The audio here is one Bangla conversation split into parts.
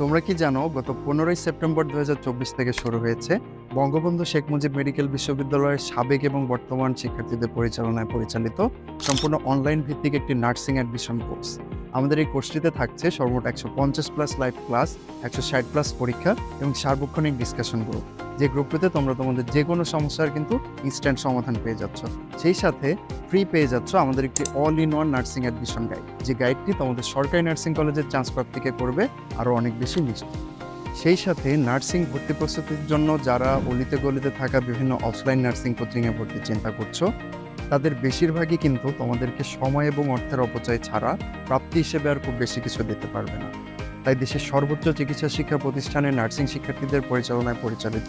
তোমরা কি জানো, গত পনেরোই সেপ্টেম্বর দু হাজার চব্বিশ থেকে শুরু হয়েছে বঙ্গবন্ধু শেখ মুজিব মেডিকেল বিশ্ববিদ্যালয়ের সাবেক এবং বর্তমান শিক্ষার্থীদের পরিচালনায় পরিচালিত সম্পূর্ণ অনলাইন ভিত্তিক একটি নার্সিং অ্যাডমিশন কোর্স আমাদের এই কোর্সটিতে থাকছে সর্বমোট একশো পঞ্চাশ প্লাস লাইভ ক্লাস একশো ষাট প্লাস পরীক্ষা এবং সার্বক্ষণিক ডিসকাশন গ্রুপ যে গ্রুপটিতে তোমরা তোমাদের যে কোনো সমস্যার কিন্তু ইনস্ট্যান্ট সমাধান পেয়ে যাচ্ছ। সেই সাথে ফ্রি পেয়ে যাচ্ছ আমাদের একটি all in one nursing admission guide যে গাইডটি তোমাদের সরকারি নার্সিং কলেজের চান্স প্রাপ্তিকে করবে আরও অনেক বেশি মিষ্টি সেই সাথে নার্সিং ভর্তি প্রস্তুতির জন্য যারা অলিতে গলিতে থাকা বিভিন্ন অফলাইন নার্সিং কোচিংয়ে ভর্তি চিন্তা করছ, তাদের বেশিরভাগই কিন্তু তোমাদেরকে সময় এবং অর্থের অপচয় ছাড়া প্রাপ্তি হিসেবে আর খুব বেশি কিছু দিতে পারবে না। তাই দেশের সর্বোচ্চ চিকিৎসা শিক্ষা প্রতিষ্ঠানে নার্সিং শিক্ষার্থীদের পরিচালনায় পরিচালিত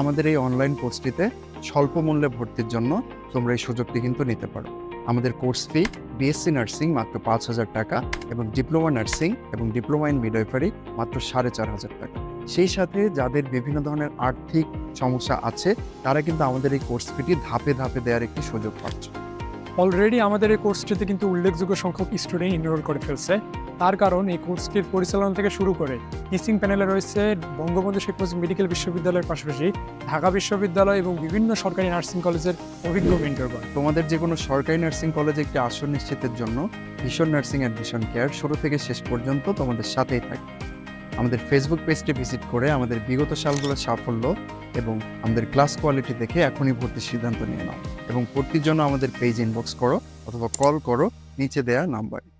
আমাদের এই অনলাইন কোর্সটিতে স্বল্প মূল্যে ভর্তির জন্য তোমরা এই সুযোগটি কিন্তু নিতে পারো। আমাদের কোর্স ফি বিএসসি নার্সিং মাত্র পাঁচ হাজার টাকা এবং ডিপ্লোমা নার্সিং এবং ডিপ্লোমা ইন মিডওয়াইফারি মাত্র সাড়ে চার হাজার টাকা। সেই সাথে যাদের বিভিন্ন ধরনের আর্থিক সমস্যা আছে, তারা কিন্তু আমাদের এই কোর্স ফিটি ধাপে ধাপে দেওয়ার একটি সুযোগ পাচ্ছে। অলরেডি আমাদের এই কোর্সটিতে কিন্তু উল্লেখযোগ্য সংখ্যক স্টুডেন্ট এনরোল করে ফেলছে। তার কারণ এই কোর্সটির পরিচালনা থেকে শুরু করে টিচিং প্যানেলে রয়েছে বঙ্গবন্ধু শেখ মুজিব মেডিকেল বিশ্ববিদ্যালয়ের পাশাপাশি ঢাকা বিশ্ববিদ্যালয় এবং বিভিন্ন সরকারি নার্সিং কলেজের অভিজ্ঞ মেন্টরগণ তোমাদের যে কোনো সরকারি নার্সিং কলেজে একটি আসন নিশ্চিতের জন্য ভীষণ নার্সিং অ্যাডমিশন কেয়ার শুরু থেকে শেষ পর্যন্ত তোমাদের সাথেই থাকে আমাদের ফেসবুক পেজটি ভিজিট করে আমাদের বিগত সালগুলোর সাফল্য এবং আমাদের ক্লাস কোয়ালিটি দেখে এখনই ভর্তির সিদ্ধান্ত নিয়ে নাও এবং ভর্তির জন্য আমাদের পেজ ইনবক্স করো অথবা কল করো, নিচে দেওয়া নাম্বারে